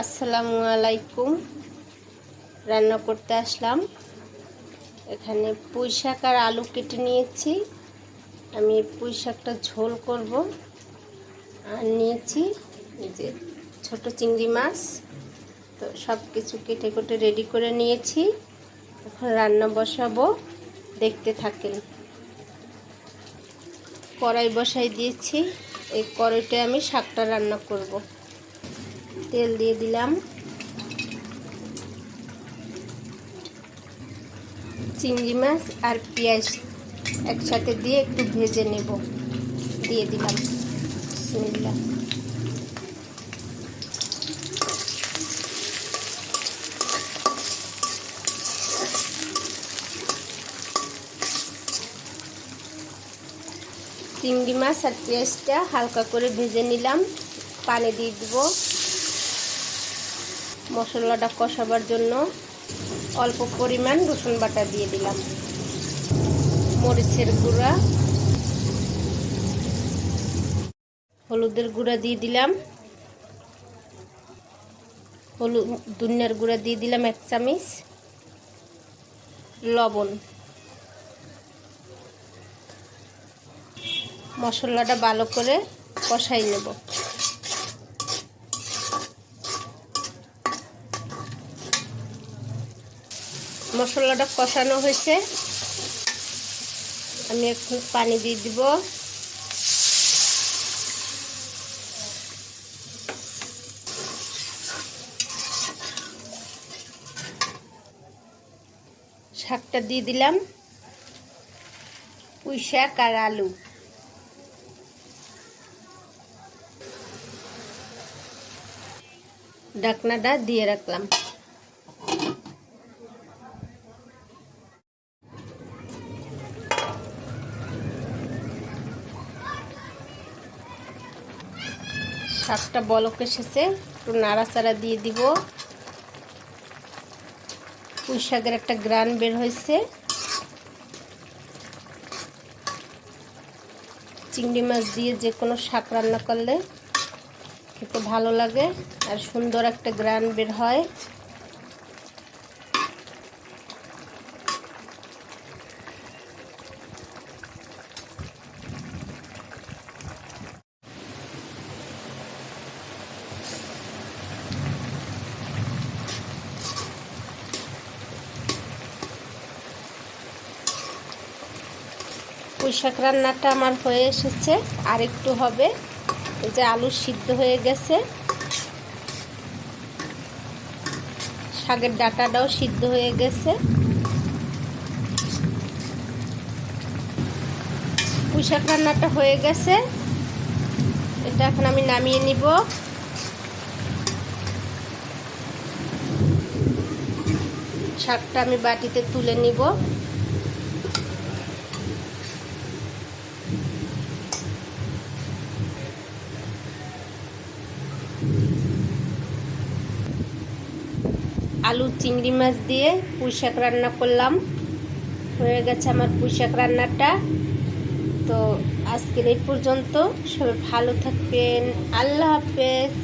আসসালামু আলাইকুম। রান্না করতে আসলাম। এখানে পুঁই শাক আর আলু কেটে নিয়েছি। আমি পুঁই শাকটা ঝোল করব। আর নিয়েছি যে ছোটো চিংড়ি মাছ। তো সব কিছু কেটে কেটে রেডি করে নিয়েছি। এখন রান্না বসাবো। দেখতে থাকেন। কড়াই বসাই দিয়েছি। এই কড়াইটায় আমি শাকটা রান্না করব। তেল দিয়ে দিলাম। চিংড়ি মাছ আর পেঁয়াজ একসাথে দিয়ে একটু ভেজে নেব। দিয়ে দিলাম। বিসমিল্লাহ। চিংড়ি মাছ আর পেঁয়াজটা হালকা করে ভেজে নিলাম। পানি দিয়ে দিব। মশলাটা কষাবার জন্য অল্প পরিমাণ রসুন বাটা দিয়ে দিলাম। মরিচের গুঁড়া। হলুদের গুঁড়া দিয়ে দিলাম। হলুদ দুনিয়ার গুঁড়া দিয়ে দিলাম এক চামিচ। লবণ। মশলাটা ভালো করে কষাই নেব। মশলাটা কষানো হয়েছে। আমি এখন পানি দিয়ে দিব। শাকটা দিয়ে দিলাম। পুঁই শাক আর আলু। ঢাকনাটা দিয়ে রাখলাম। শাকটা বলক এসেছে, একটু নাড়াচাড়া দিয়ে দিব। পুঁই শাকের একটা গ্রান বের হয়েছে। চিংড়ি মাছ দিয়ে যে কোনো শাক রান্না করলে খেতে ভালো লাগে আর সুন্দর একটা গ্রান বের হয়। পুঁইশাক রান্নাটা আমার হয়ে এসেছে। আর একটু হবে। এই যে আলু সিদ্ধ হয়ে গেছে। শাকের ডাটাটাও সিদ্ধ হয়ে গেছে। পুঁইশাক রান্নাটা হয়ে গেছে। এটা এখন আমি নামিয়ে নিব। শাকটা আমি বাটিতে তুলে নিব। আলু, চিংড়ি মাছ দিয়ে পুঁই শাক রান্না করলাম। হয়ে গেছে আমার পুঁইশাক রান্নাটা। তো আজকের এই পর্যন্ত। সবাই ভালো থাকবেন। আল্লাহ হাফেজ।